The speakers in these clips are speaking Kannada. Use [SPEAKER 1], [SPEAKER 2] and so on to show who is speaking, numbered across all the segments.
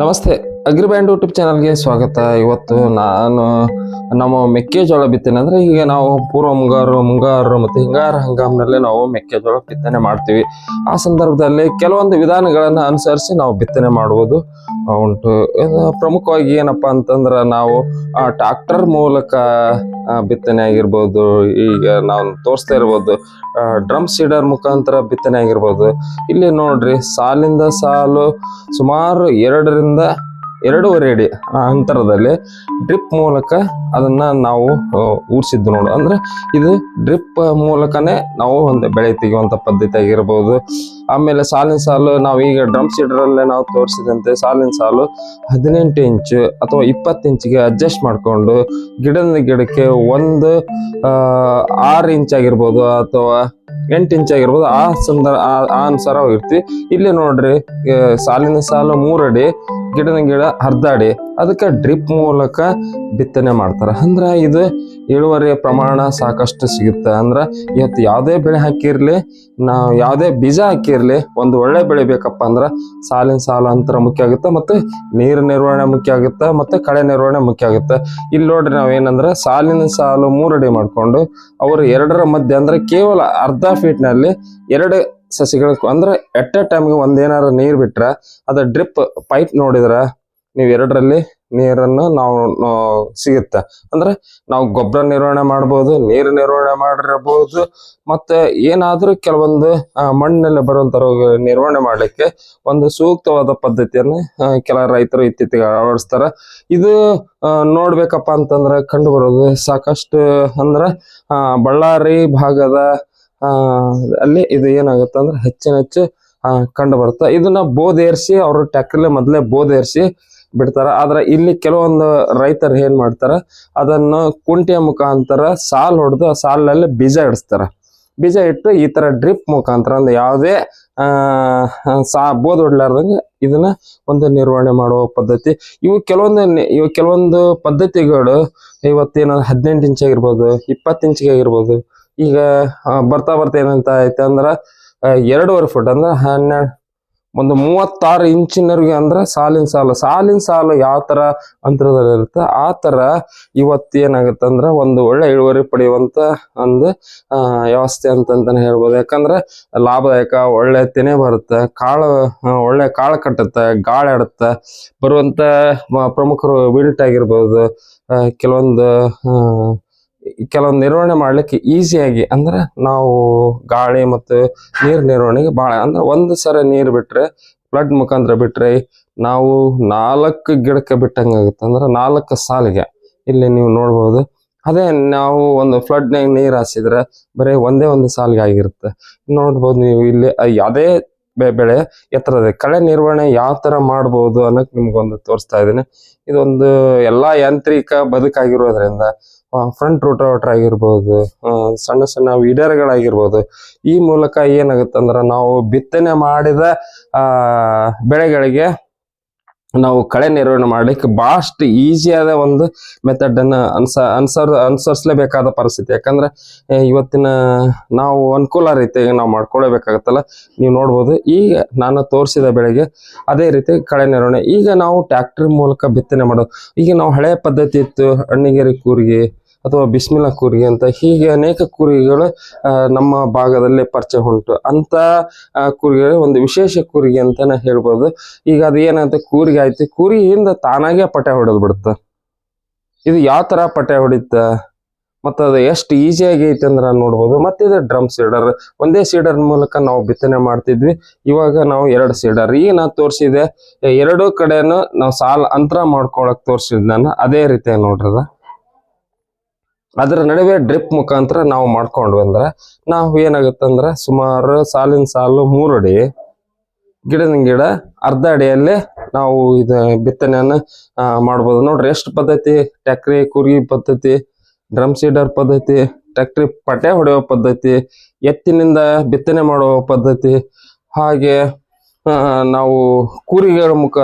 [SPEAKER 1] నమస్తే ಅಗ್ರಿಬ್ಯಾಂಡ್ ಯೂಟ್ಯೂಬ್ ಚಾನಲ್ಗೆ ಸ್ವಾಗತ. ಇವತ್ತು ನಾನು ನಮ್ಮ ಮೆಕ್ಕೆಜೋಳ ಬಿತ್ತನೆ ಅಂದ್ರೆ ಈಗ ನಾವು ಪೂರ್ವ ಮುಂಗಾರು ಮುಂಗಾರು ಮತ್ತು ಹಿಂಗಾರು ಹಂಗಾಮಿನಲ್ಲಿ ನಾವು ಮೆಕ್ಕೆಜೋಳ ಬಿತ್ತನೆ ಮಾಡ್ತೀವಿ. ಆ ಸಂದರ್ಭದಲ್ಲಿ ಕೆಲವೊಂದು ವಿಧಾನಗಳನ್ನು ಅನುಸರಿಸಿ ನಾವು ಬಿತ್ತನೆ ಮಾಡುವುದು ಉಂಟು. ಪ್ರಮುಖವಾಗಿ ಏನಪ್ಪಾ ಅಂತಂದ್ರೆ ನಾವು ಟ್ರಾಕ್ಟರ್ ಮೂಲಕ ಬಿತ್ತನೆ ಆಗಿರ್ಬೋದು, ಈಗ ನಾವು ತೋರಿಸ್ತಾ ಇರ್ಬೋದು ಡ್ರಮ್ ಸೀಡರ್ ಮುಖಾಂತರ ಬಿತ್ತನೆ ಆಗಿರ್ಬೋದು. ಇಲ್ಲಿ ನೋಡ್ರಿ, ಸಾಲಿಂದ ಸಾಲು ಸುಮಾರು ಎರಡರಿಂದ ಎರಡೂವರೆ ಅಡಿ ಅಂತರದಲ್ಲಿ ಡ್ರಿಪ್ ಮೂಲಕ ಅದನ್ನ ನಾವು ಊಡ್ಸಿದ್ದು ನೋಡು. ಅಂದ್ರೆ ಇದು ಡ್ರಿಪ್ ಮೂಲಕನೇ ನಾವು ಒಂದು ಬೆಳೆ ತೆಗೆಯುವಂತ ಪದ್ಧತಿ ಆಗಿರ್ಬೋದು. ಆಮೇಲೆ ಸಾಲಿನ ಸಾಲು, ನಾವು ಈಗ ಡ್ರಮ್ ಸೀಡರಲ್ಲೇ ನಾವು ತೋರಿಸಿದಂತೆ ಸಾಲಿನ ಸಾಲು ಹದಿನೆಂಟು ಇಂಚು ಅಥವಾ ಇಪ್ಪತ್ತು ಇಂಚಿಗೆ ಅಡ್ಜಸ್ಟ್ ಮಾಡಿಕೊಂಡು ಗಿಡದ ಗಿಡಕ್ಕೆ ಒಂದು ಆರು ಇಂಚ್ ಆಗಿರ್ಬೋದು ಅಥವಾ ಎಂಟು ಇಂಚ್ ಆಗಿರ್ಬೋದು, ಆ ಸಂದರ್ಭ ಆ ಅನುಸಾರ ಇಲ್ಲಿ ನೋಡ್ರಿ ಸಾಲಿನ ಸಾಲು ಮೂರಡಿ ಗಿಡದ ಗಿಡ ಅರ್ಧ ಅಡಿ. ಅದಕ್ಕೆ ಡ್ರಿಪ್ ಮೂಲಕ ಬಿತ್ತನೆ ಮಾಡ್ತಾರೆ. ಅಂದ್ರೆ ಇದು ಇಳುವರಿಯ ಪ್ರಮಾಣ ಸಾಕಷ್ಟು ಸಿಗುತ್ತೆ. ಅಂದ್ರೆ ಇವತ್ತು ಯಾವುದೇ ಬೆಳೆ ಹಾಕಿರ್ಲಿ, ನಾವು ಯಾವುದೇ ಬೀಜ ಹಾಕಿರ್ಲಿ, ಒಂದು ಒಳ್ಳೆ ಬೆಳೆ ಬೇಕಪ್ಪ ಅಂದ್ರೆ ಸಾಲಿನ ಸಾಲ ಅಂತರ ಮುಖ್ಯ ಆಗುತ್ತೆ ಮತ್ತೆ ನೀರು ನಿರ್ವಹಣೆ ಮುಖ್ಯ ಆಗುತ್ತೆ ಮತ್ತೆ ಕಳೆ ನಿರ್ವಹಣೆ ಮುಖ್ಯ ಆಗುತ್ತೆ. ಇಲ್ಲಿ ನೋಡ್ರಿ ನಾವ್ ಏನಂದ್ರೆ ಸಾಲಿನ ಸಾಲು ಮೂರಡಿ ಮಾಡ್ಕೊಂಡು ಅವರು ಎರಡರ ಮಧ್ಯೆ ಅಂದ್ರೆ ಕೇವಲ ಅರ್ಧ ಫೀಟ್ನಲ್ಲಿ ಎರಡು ಸಸಿಗಳ ಅಂದ್ರೆ ಎಟ್ ಎ ಟೈಮ್ಗೆ ಒಂದೇನಾರ ನೀರ್ ಬಿಟ್ರೆ ಅದ ಡ್ರಿಪ್ ಪೈಪ್ ನೋಡಿದ್ರ ನೀವು ಎರಡರಲ್ಲಿ ನೀರನ್ನು ನಾವು ಸಿಗುತ್ತೆ. ಅಂದ್ರೆ ನಾವು ಗೊಬ್ಬರ ನಿರ್ವಹಣೆ ಮಾಡ್ಬೋದು, ನೀರು ನಿರ್ವಹಣೆ ಮಾಡಿರಬಹುದು ಮತ್ತೆ ಏನಾದರೂ ಕೆಲವೊಂದು ಮಣ್ಣಲ್ಲಿ ಬರುವಂತ ರೋಗ ನಿರ್ವಹಣೆ ಮಾಡ್ಲಿಕ್ಕೆ ಒಂದು ಸೂಕ್ತವಾದ ಪದ್ಧತಿಯನ್ನು ಕೆಲ ರೈತರು ಇತ್ತೀಚೆಗೆ ಅಳವಡಿಸ್ತಾರೆ. ಇದು ನೋಡಬೇಕಪ್ಪ ಅಂತಂದ್ರೆ ಕಂಡು ಬರೋದು ಸಾಕಷ್ಟು, ಅಂದ್ರೆ ಬಳ್ಳಾರಿ ಭಾಗದ ಅಲ್ಲಿ ಇದು ಏನಾಗುತ್ತೆ ಅಂದ್ರೆ ಹೆಚ್ಚಿನ ಹೆಚ್ಚು ಕಂಡು ಬರುತ್ತೆ ಇದನ್ನ ಬೋಧೇರಿಸಿ, ಅವರು ಟ್ಯಾಕ್ರಲ್ಲೇ ಮೊದಲೇ ಬೋಧೇರ್ಸಿ ಬಿಡ್ತಾರ. ಆದ್ರೆ ಇಲ್ಲಿ ಕೆಲವೊಂದು ರೈತರು ಏನ್ ಮಾಡ್ತಾರ, ಅದನ್ನು ಕುಂಟಿಯ ಮುಖಾಂತರ ಸಾಲ್ ಹೊಡೆದು ಆ ಸಾಲಲ್ಲಿ ಬೀಜ ಇಡಿಸ್ತಾರ. ಬೀಜ ಇಟ್ಟು ಈ ತರ ಡ್ರಿಪ್ ಮುಖಾಂತರ ಅಂದ್ರೆ ಯಾವುದೇ, ಆ, ಸಾ, ಬೋದ್ ಹೊಡ್ಲಾರ್ದಂಗೆ ಇದನ್ನ ಒಂದು ನಿರ್ವಹಣೆ ಮಾಡುವ ಪದ್ಧತಿ. ಇವು ಕೆಲವೊಂದು ಇವು ಕೆಲವೊಂದು ಪದ್ಧತಿಗಳು ಇವತ್ತೇನ ಹದಿನೆಂಟು ಇಂಚ್ ಆಗಿರ್ಬೋದು, ಇಪ್ಪತ್ತು ಇಂಚಿಗೆ ಆಗಿರ್ಬೋದು, ಈಗ ಬರ್ತಾ ಬರ್ತಾ ಏನಂತ ಐತೆ ಅಂದ್ರ ಎರಡೂವರೆ ಫುಟ್ ಅಂದ್ರೆ ಹನ್ನೆರಡು ಒಂದು ಮೂವತ್ತಾರು ಇಂಚಿನವರಿಗೆ ಅಂದ್ರೆ ಸಾಲಿನ ಸಾಲು. ಸಾಲಿನ ಸಾಲು ಯಾವ ತರ ಅಂತರದಲ್ಲಿ ಇರುತ್ತೆ, ಆ ತರ ಇವತ್ತು ಏನಾಗುತ್ತೆ ಅಂದ್ರೆ ಒಂದು ಒಳ್ಳೆ ಇಳುವರಿ ಪಡೆಯುವಂತ ಒಂದು ವ್ಯವಸ್ಥೆ ಅಂತಂತಾನೆ ಹೇಳ್ಬೋದು. ಯಾಕಂದ್ರೆ ಲಾಭದಾಯಕ, ಒಳ್ಳೆ ತೆನೆ ಬರುತ್ತೆ, ಕಾಳು ಒಳ್ಳೆ ಕಾಳು ಕಟ್ಟುತ್ತೆ, ಗಾಳಿ ಆಡುತ್ತೆ, ಬರುವಂತ ಪ್ರಮುಖರು ವಿಲ್ಟ್ ಆಗಿರ್ಬೋದು ಕೆಲವೊಂದು ಕೆಲವೊಂದು ನಿರ್ವಹಣೆ ಮಾಡ್ಲಿಕ್ಕೆ ಈಸಿಯಾಗಿ ಅಂದ್ರೆ ನಾವು ಗಾಳಿ ಮತ್ತು ನೀರ್ ನಿರ್ವಹಣೆಗೆ ಬಹಳ ಅಂದ್ರೆ ಒಂದು ಸರ ನೀರ್ ಬಿಟ್ರೆ ಫ್ಲಡ್ ಮುಖಾಂತರ ಬಿಟ್ರೆ ನಾವು ನಾಲ್ಕು ಗಿಡಕ್ಕೆ ಬಿಟ್ಟಂಗಾಗುತ್ತೆ ಅಂದ್ರೆ ನಾಲ್ಕು ಸಾಲಿಗೆ ಇಲ್ಲಿ ನೀವು ನೋಡ್ಬೋದು. ಅದೇ ನಾವು ಒಂದು ಫ್ಲಡ್ನಾಗ ನೀರ್ ಹಾಸಿದ್ರೆ ಬರೀ ಒಂದೇ ಒಂದು ಸಾಲಿಗೆ ಆಗಿರುತ್ತೆ. ನೋಡ್ಬೋದು ನೀವು ಇಲ್ಲಿ ಅದೇ ಬೆಳೆ ಎತ್ತರದ ಕಳೆ ನಿರ್ವಹಣೆ ಯಾವ ತರ ಮಾಡ್ಬೋದು ಅನ್ನೋಕೆ ನಿಮ್ಗೊಂದು ತೋರಿಸ್ತಾ ಇದ್ದೀನಿ. ಇದೊಂದು ಎಲ್ಲಾ ಯಾಂತ್ರಿಕ ಬದುಕಾಗಿರೋದ್ರಿಂದ ಫ್ರಂಟ್ ರೂಟರ್ ಆಗಿರ್ಬೋದು ಸಣ್ಣ ಸಣ್ಣ ವೀಡರ್ಗಳಾಗಿರ್ಬೋದು, ಈ ಮೂಲಕ ಏನಾಗುತ್ತೆ ಅಂದ್ರೆ ನಾವು ಬಿತ್ತನೆ ಮಾಡಿದ ಬೆಳೆಗಳಿಗೆ ನಾವು ಕಳೆ ನಿರ್ವಹಣೆ ಮಾಡ್ಲಿಕ್ಕೆ ಬಹಳಷ್ಟು ಈಸಿಯಾದ ಒಂದು ಮೆಥಡ್ ಅನ್ನ ಅನ್ಸ, ಅನ್ಸರ್, ಅನುಸರಿಸಲೇಬೇಕಾದ ಪರಿಸ್ಥಿತಿ. ಯಾಕಂದ್ರೆ ಇವತ್ತಿನ ನಾವು ಅನುಕೂಲ ರೀತಿಯಾಗಿ ನಾವು ಮಾಡ್ಕೊಳ್ಳೇಬೇಕಾಗತ್ತಲ್ಲ ನೀವು ನೋಡ್ಬೋದು. ಈಗ ನಾನು ತೋರಿಸಿದ ಬೆಳೆಗೆ ಅದೇ ರೀತಿ ಕಳೆ ನಿರ್ವಹಣೆ. ಈಗ ನಾವು ಟ್ರ್ಯಾಕ್ಟರ್ ಮೂಲಕ ಬಿತ್ತನೆ ಮಾಡೋದು ಈಗ ನಾವು ಹಳೆ ಪದ್ಧತಿ ಇತ್ತು ಅಣ್ಣಿಗೇರಿ ಕೂರಿಗೆ ಅಥವಾ ಬಿಸ್ಮಿಲ ಕುರಿ ಅಂತ ಹೀಗೆ ಅನೇಕ ಕುರಿಗಳು ನಮ್ಮ ಭಾಗದಲ್ಲಿ ಪರಿಚಯ ಉಂಟು. ಅಂತ ಕುರಿಗಳು ಒಂದು ವಿಶೇಷ ಕುರಿ ಅಂತಾನೆ ಹೇಳ್ಬೋದು. ಈಗ ಅದು ಏನಂತ ಕೂರಿಗೆ ಆಯ್ತು. ಕೂರಿಯಿಂದ ತಾನಾಗೆ ಪಟೆ ಹೊಡೆದು ಬಿಡುತ್ತೆ. ಇದು ಯಾವ ತರ ಪಟೆ ಹೊಡಿತ ಮತ್ತು ಅದು ಎಷ್ಟು ಈಸಿಯಾಗಿ ಐತೆ ಅಂದ್ರೆ ನೋಡ್ಬೋದು. ಮತ್ತೆ ಇದು ಡ್ರಮ್ ಸೀಡರ್. ಒಂದೇ ಸೀಡರ್ ಮೂಲಕ ನಾವು ಬಿತ್ತನೆ ಮಾಡ್ತಿದ್ವಿ. ಇವಾಗ ನಾವು ಎರಡು ಸೀಡರ್. ಈಗ ನಾನು ತೋರಿಸಿದೆ, ಎರಡೂ ಕಡೆನೂ ನಾವು ಸಾಲ, ಅಂತರ ಮಾಡ್ಕೊಳಕ್ ತೋರಿಸಿದ್ ನಾನು. ಅದೇ ರೀತಿ ನೋಡ್ರದ ಅದರ ನಡುವೆ ಡ್ರಿಪ್ ಮುಖಾಂತರ ನಾವು ಮಾಡ್ಕೊಂಡ್ವಿ ಅಂದ್ರೆ ನಾವು ಏನಾಗುತ್ತಂದ್ರೆ ಸುಮಾರು ಸಾಲಿನ ಸಾಲು ಮೂರು ಅಡಿ, ಗಿಡದ ಗಿಡ ಅರ್ಧ ಅಡಿಯಲ್ಲಿ ನಾವು ಇದು ಬಿತ್ತನೆಯನ್ನು ಮಾಡ್ಬೋದು. ನೋಡ್ರಿ, ಎಷ್ಟು ಪದ್ಧತಿ? ಟ್ಯಾಕ್ರಿ ಕುರಿ ಪದ್ಧತಿ, ಡ್ರಮ್ ಸೀಡರ್ ಪದ್ಧತಿ ಟ್ಯಾಕ್ಟ್ರಿ ಪಟೆ ಹೊಡೆಯೋ ಪದ್ಧತಿ, ಎತ್ತಿನಿಂದ ಬಿತ್ತನೆ ಮಾಡುವ ಪದ್ಧತಿ, ಹಾಗೆ ನಾವು ಕೂರಿಗಳ ಮುಖ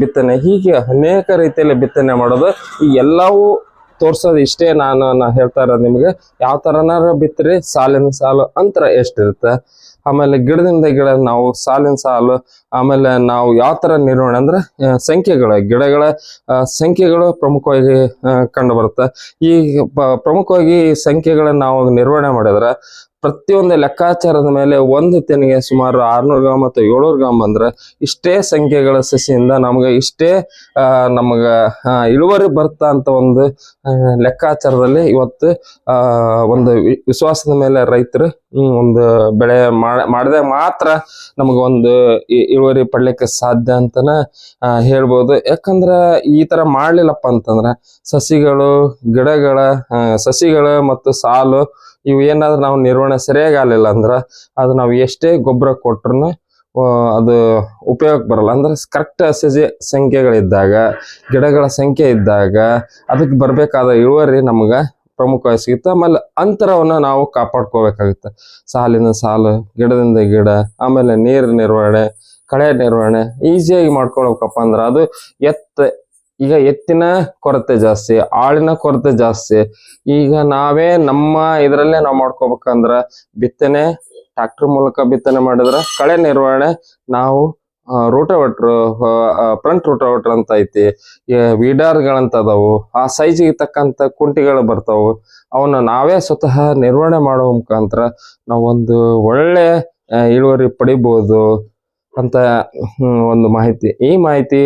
[SPEAKER 1] ಬಿತ್ತನೆ, ಹೀಗೆ ಅನೇಕ ರೀತಿಯಲ್ಲಿ ಬಿತ್ತನೆ ಮಾಡೋದು ಈ ಎಲ್ಲವೂ ತೋರ್ಸೋದು ಇಷ್ಟೇ ನಾನು ನಾ ಹೇಳ್ತಾ ಇರೋದು ನಿಮ್ಗೆ. ಯಾವ ತರನಾರ ಬಿತ್ತರಿ ಸಾಲಿನ ಸಾಲು ಅಂತರ ಎಷ್ಟಿರುತ್ತೆ. ಆಮೇಲೆ ಗಿಡದಿಂದ ಗಿಡ ನಾವು ಸಾಲಿನ ಸಾಲು, ಆಮೇಲೆ ನಾವು ಯಾವ ತರ ನಿರ್ವಹಣೆ ಅಂದ್ರೆ ಸಂಖ್ಯೆಗಳ, ಗಿಡಗಳ ಸಂಖ್ಯೆಗಳು ಪ್ರಮುಖವಾಗಿ ಕಂಡು ಬರುತ್ತೆ. ಈ ಪ್ರಮುಖವಾಗಿ ಸಂಖ್ಯೆಗಳನ್ನ ನಾವು ನಿರ್ವಹಣೆ ಮಾಡಿದ್ರೆ ಪ್ರತಿಯೊಂದು ಲೆಕ್ಕಾಚಾರದ ಮೇಲೆ ಒಂದು ತೆನಿಗೆ ಸುಮಾರು ಆರ್ನೂರು ಗ್ರಾಮ್ ಅಥವಾ ಏಳ್ನೂರು ಗ್ರಾಮ್ ಬಂದ್ರೆ ಇಷ್ಟೇ ಸಂಖ್ಯೆಗಳ ಸಸಿಯಿಂದ ನಮ್ಗೆ ಇಷ್ಟೇ ನಮಗ ಇಳುವರಿ ಬರ್ತಾ ಅಂತ ಒಂದು ಲೆಕ್ಕಾಚಾರದಲ್ಲಿ ಇವತ್ತು ಒಂದು ವಿಶ್ವಾಸದ ಮೇಲೆ ರೈತರು ಒಂದು ಬೆಳೆ ಮಾಡಿದಾಗ ಮಾತ್ರ ನಮಗೆ ಒಂದು ಇಳುವರಿ ಪಡ್ಲಿಕ್ಕೆ ಸಾಧ್ಯ ಅಂತನ ಹೇಳ್ಬೋದು. ಯಾಕಂದ್ರ ಈ ತರ ಮಾಡ್ಲಿಲ್ಲಪ್ಪ ಅಂತಂದ್ರ ಸಸಿಗಳು, ಗಿಡಗಳ ಸಸಿಗಳು ಮತ್ತು ಸಾಲು ಇವು ಏನಾದ್ರೂ ನಾವು ನಿರ್ವಹಣೆ ಸರಿಯಾಗಿ ಆಗಲಿಲ್ಲ ಅಂದ್ರ ಅದು ನಾವು ಎಷ್ಟೇ ಗೊಬ್ಬರ ಕೊಟ್ರು ಅದು ಉಪಯೋಗ ಬರಲ್ಲ. ಅಂದ್ರೆ ಕರೆಕ್ಟ್ ಸಸಿ ಸಂಖ್ಯೆಗಳಿದ್ದಾಗ, ಗಿಡಗಳ ಸಂಖ್ಯೆ ಇದ್ದಾಗ ಅದಕ್ಕೆ ಬರಬೇಕಾದ ಇಳುವರಿ ನಮ್ಗ ಪ್ರಮುಖವಾಗಿ ಸಿಗುತ್ತೆ. ಆಮೇಲೆ ಅಂತರವನ್ನ ನಾವು ಕಾಪಾಡ್ಕೋಬೇಕಾಗುತ್ತೆ. ಸಾಲಿನ ಸಾಲು, ಗಿಡದಿಂದ ಗಿಡ, ಆಮೇಲೆ ನೀರು ನಿರ್ವಹಣೆ, ಕಳೆ ನಿರ್ವಹಣೆ, ಈಸಿಯಾಗಿ ಮಾಡ್ಕೊಳ್ಬೇಕಪ್ಪ ಅಂದ್ರೆ ಅದು ಎತ್ತ, ಈಗ ಎತ್ತಿನ ಕೊರತೆ ಜಾಸ್ತಿ, ಆಳಿನ ಕೊರತೆ ಜಾಸ್ತಿ. ಈಗ ನಾವೇ ನಮ್ಮ ಇದರಲ್ಲೇ ನಾವು ಮಾಡ್ಕೋಬೇಕಂದ್ರ ಬಿತ್ತನೆ ಟ್ರಾಕ್ಟರ್ ಮೂಲಕ ಬಿತ್ತನೆ ಮಾಡಿದ್ರೆ ಕಳೆ ನಿರ್ವಹಣೆ ನಾವು ರೋಟೋವೇಟ್ರ್ ಫ್ರಂಟ್ ರೋಟೋವೇಟ್ರ್ ಅಂತ ಐತಿ. ವೀಡರ್ಗಳಂತ ಅದಾವು ಆ ಸೈಜಿಗೆ ತಕ್ಕಂತ ಕುಂಟಿಗಳು ಬರ್ತಾವು. ಅವನ್ನ ನಾವೇ ಸ್ವತಃ ನಿರ್ವಹಣೆ ಮಾಡೋ ಮುಖಾಂತರ ನಾವೊಂದು ಒಳ್ಳೆ ಇಳುವರಿ ಪಡಿಬಹುದು ಅಂತ ಒಂದು ಮಾಹಿತಿ. ಈ ಮಾಹಿತಿ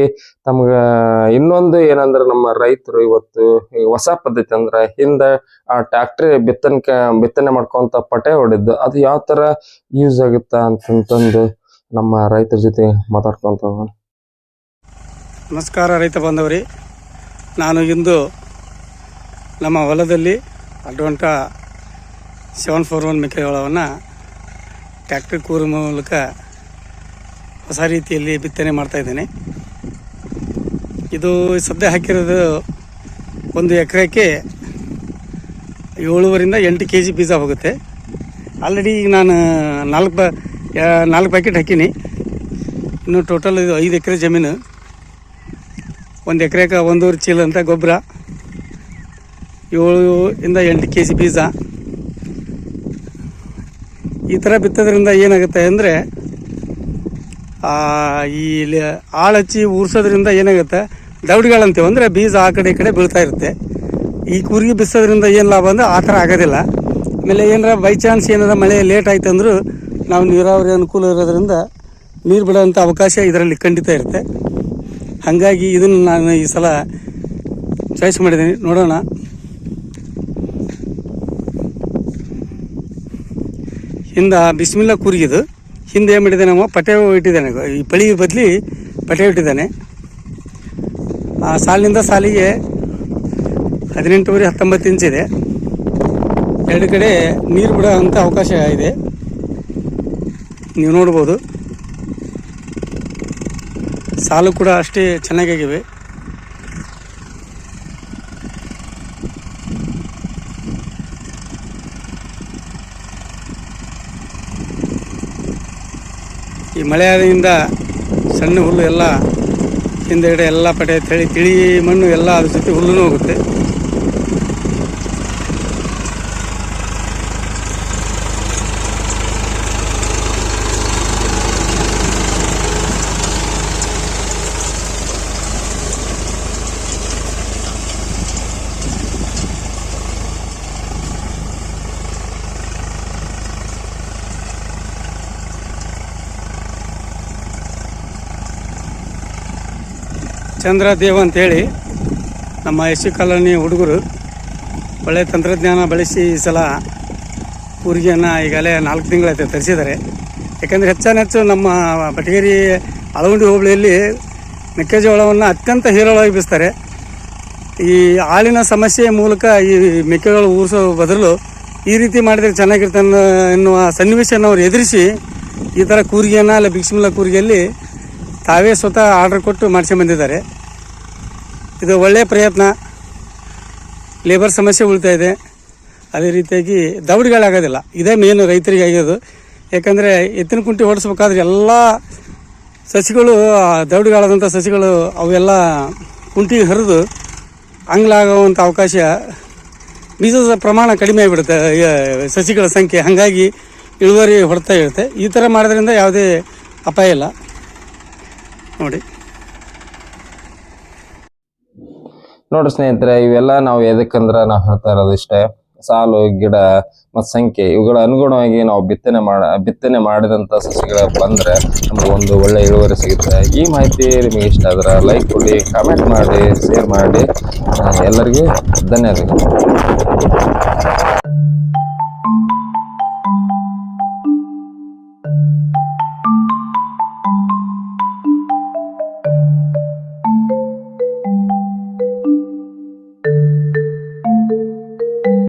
[SPEAKER 1] ತಮ್ಗ ಇನ್ನೊಂದು ಏನಂದ್ರೆ ನಮ್ಮ ರೈತರು ಇವತ್ತು ಹೊಸ ಪದ್ಧತಿ ಅಂದ್ರೆ ಹಿಂದ ಆ ಟ್ಯಾಕ್ಟ್ರಿ ಬಿತ್ತನೆ ಬಿತ್ತನೆ ಮಾಡ್ಕೊಂತ ಪಟೆ ಹೊಡೆದ್ದು ಅದು ಯಾವ ತರ ಯೂಸ್ ಆಗುತ್ತಾ ಅಂತಂತಂದು ನಮ್ಮ ರೈತರ ಜೊತೆ ಮಾತಾಡ್ಕೊಂತ
[SPEAKER 2] ನಮಸ್ಕಾರ ರೈತ ಬಾಂಧವರಿ. ನಾನು ಇಂದು ನಮ್ಮ ಹೊಲದಲ್ಲಿ ಅಡ್ವಂಟ ಸೆವೆನ್ ಫೋರ್ ಒನ್ ಮೆಕ್ಕೆಜೋಳವನ್ನು ಟ್ಯಾಕ್ಟ್ರಿ ಕೂರು ಮೂಲಕ ಹೊಸ ರೀತಿಯಲ್ಲಿ ಬಿತ್ತನೆ ಮಾಡ್ತಾಯಿದ್ದೇನೆ ಇದು ಸದ್ಯ ಹಾಕಿರೋದು ಒಂದು ಎಕರೆಗೆ ಏಳುವರಿಂದ ಎಂಟು ಕೆ ಜಿ ಬೀಜ ಹೋಗುತ್ತೆ. ಆಲ್ರೆಡಿ ಈಗ ನಾನು ನಾಲ್ಕು ಬ ನಾಲ್ಕು ಪ್ಯಾಕೆಟ್ ಹಾಕೀನಿ. ಇನ್ನು ಟೋಟಲ್ ಇದು ಐದು ಎಕರೆ ಜಮೀನು. ಒಂದು ಎಕರೆಗೆ ಒಂದೂವರೆ ಚೀಲ ಅಂತ ಗೊಬ್ಬರ. ಏಳು ಇಂದ ಎಂಟು ಕೆ ಜಿ ಬೀಜ. ಈ ಥರ ಬಿತ್ತೋದ್ರಿಂದ ಏನಾಗುತ್ತೆ ಅಂದರೆ ಈ ಆಳು ಹಚ್ಚಿ ಉರ್ಸೋದ್ರಿಂದ ಏನಾಗುತ್ತೆ ದೌಡ್ಗಳಂತೀವಿ ಅಂದರೆ ಬೀಜ ಆ ಕಡೆ ಈ ಕಡೆ ಬೀಳ್ತಾ ಇರುತ್ತೆ. ಈ ಕೂರಿಗೆ ಬಿಸೋದ್ರಿಂದ ಏನು ಲಾಭ ಅಂದರೆ ಆ ಥರ ಆಗೋದಿಲ್ಲ. ಆಮೇಲೆ ಏನಾರ ಬೈ ಚಾನ್ಸ್ ಏನಾರ ಮಳೆ ಲೇಟ್ ಆಯ್ತು ಅಂದರೂ ನಾವು ನೀರಾವರಿ ಅನುಕೂಲ ಇರೋದ್ರಿಂದ ನೀರು ಬಿಡೋಂಥ ಅವಕಾಶ ಇದರಲ್ಲಿ ಖಂಡಿತ ಇರುತ್ತೆ. ಹಾಗಾಗಿ ಇದನ್ನು ನಾನು ಈ ಸಲ ಚಾಯ್ಸ್ ಮಾಡಿದ್ದೀನಿ. ನೋಡೋಣ. ಹಿಂದೆ ಬಿಸ್ಮಿಲ್ಲ ಕೂರಿಗಿದು. ಹಿಂದೆ ಏನು ಮಾಡಿದ್ದಾನೆ ಅವ ಪಟೆ ಇಟ್ಟಿದ್ದಾನೆ. ಈ ಪಳಿ ಬದಲಿ ಪಟೆ ಇಟ್ಟಿದ್ದಾನೆ. ಆ ಸಾಲಿನಿಂದ ಸಾಲಿಗೆ ಹದಿನೆಂಟುವರೆ ಹತ್ತೊಂಬತ್ತು ಇಂಚ್ ಇದೆ ಎರಡು ಕಡೆ ನೀರು ಬಿಡೋ ಅಂಥ ಅವಕಾಶ ಇದೆ. ನೀವು ನೋಡ್ಬೋದು. ಸಾಲು ಕೂಡ ಅಷ್ಟೇ ಚೆನ್ನಾಗಾಗಿವೆ. ಈ ಮಳೆಯಾದಿಂದ ಸಣ್ಣ ಹುಲ್ಲು ಎಲ್ಲ ಹಿಂದೆಗಡೆ ಎಲ್ಲ ಪಡೆ ತಳಿ, ತಿಳಿ ಮಣ್ಣು ಎಲ್ಲ ಅದ್ರ ಜೊತೆ ಹುಲ್ಲೂ ಹೋಗುತ್ತೆ. ಚಂದ್ರ ದೇವ್ ಅಂತೇಳಿ ನಮ್ಮ ಎಸ್ ಕಾಲೋನಿ ಹುಡುಗರು. ಒಳ್ಳೆಯ ತಂತ್ರಜ್ಞಾನ ಬಳಸಿ ಈ ಸಲ ಕೂರಿಗೆಯನ್ನು ಈಗಲೇ ನಾಲ್ಕು ತಿಂಗಳಾಯ್ತು ತರಿಸಿದ್ದಾರೆ. ಯಾಕಂದರೆ ಹೆಚ್ಚಾನೆಚ್ಚು ನಮ್ಮ ಬಟಗೇರಿ ಅಳವಂಡಿ ಹೋಬಳಿಯಲ್ಲಿ ಮೆಕ್ಕೆಜೋಳವನ್ನು ಅತ್ಯಂತ ಹೇರಳವಾಗಿ ಬಿಸ್ತಾರೆ ಈ ಹಾಲಿನ ಸಮಸ್ಯೆ ಮೂಲಕ ಈ ಮೆಕ್ಕೆಜೋಳ ಊರಿಸೋ ಬದಲು ಈ ರೀತಿ ಮಾಡಿದರೆ ಚೆನ್ನಾಗಿರ್ತಾನೆ ಎನ್ನುವ ಸನ್ನಿವೇಶವನ್ನು ಅವರು ಎದುರಿಸಿ ಈ ಥರ ಕೂರಿಗೆಯನ್ನು, ಅಲ್ಲ ಬಿಕ್ಸಿಮಿಲ್ಲ ಕೂರಿಗೆಯಲ್ಲಿ ತಾವೇ ಸ್ವತಃ ಆರ್ಡರ್ ಕೊಟ್ಟು ಮಾಡಿಸಿ ಬಂದಿದ್ದಾರೆ. ಇದು ಒಳ್ಳೆಯ ಪ್ರಯತ್ನ. ಲೇಬರ್ ಸಮಸ್ಯೆ ಉಳಿತಾ ಇದೆ. ಅದೇ ರೀತಿಯಾಗಿ ದೌಡ್ಗಳಾಗೋದಿಲ್ಲ. ಇದೇ ಮೇನು ರೈತರಿಗೆ ಆಗೋದು ಯಾಕಂದರೆ ಎತ್ತಿನ ಕುಂಟಿ ಓಡಿಸ್ಬೇಕಾದ್ರೆ ಎಲ್ಲ ಸಸಿಗಳು ದೌಡಿಗಳಾದಂಥ ಸಸಿಗಳು ಅವೆಲ್ಲ ಕುಂಟಿಗೆ ಹರಿದು ಹಂಗ್ಲಾಗುವಂಥ ಅವಕಾಶ ಬೀಜದ ಪ್ರಮಾಣ ಕಡಿಮೆ ಆಗಿಬಿಡುತ್ತೆ. ಸಸಿಗಳ ಸಂಖ್ಯೆ. ಹಾಗಾಗಿ ಇಳುವರಿ ಹೊಡ್ತಾ ಇರುತ್ತೆ. ಈ ಥರ ಮಾಡೋದ್ರಿಂದ ಯಾವುದೇ ಅಪಾಯ ಇಲ್ಲ. ನೋಡಿ.
[SPEAKER 1] ನೋಡ್ರಿ ಸ್ನೇಹಿತರೆ, ಇವೆಲ್ಲ ನಾವು ಎದಕ್ಕಂದ್ರ ನಾವು ಹೇಳ್ತಾ ಇರೋದು ಇಷ್ಟೇ ಸಾಲು, ಗಿಡ ಮತ್ತು ಸಂಖ್ಯೆ, ಇವುಗಳ ಅನುಗುಣವಾಗಿ ನಾವು ಬಿತ್ತನೆ ಮಾಡ, ಬಿತ್ತನೆ ಮಾಡಿದಂಥ ಸಸಿಗಳ ಬಂದ್ರೆ ನಮಗೆ ಒಂದು ಒಳ್ಳೆ ಇಳುವರಿ ಸಿಗುತ್ತೆ. ಈ ಮಾಹಿತಿ ನಿಮಗೆ ಇಷ್ಟ ಆದ್ರೆ ಲೈಕ್ ಕೊಡಿ ಕಾಮೆಂಟ್ ಮಾಡಿ ಶೇರ್ ಮಾಡಿ. ಎಲ್ಲರಿಗೂ ಧನ್ಯವಾದಗಳು.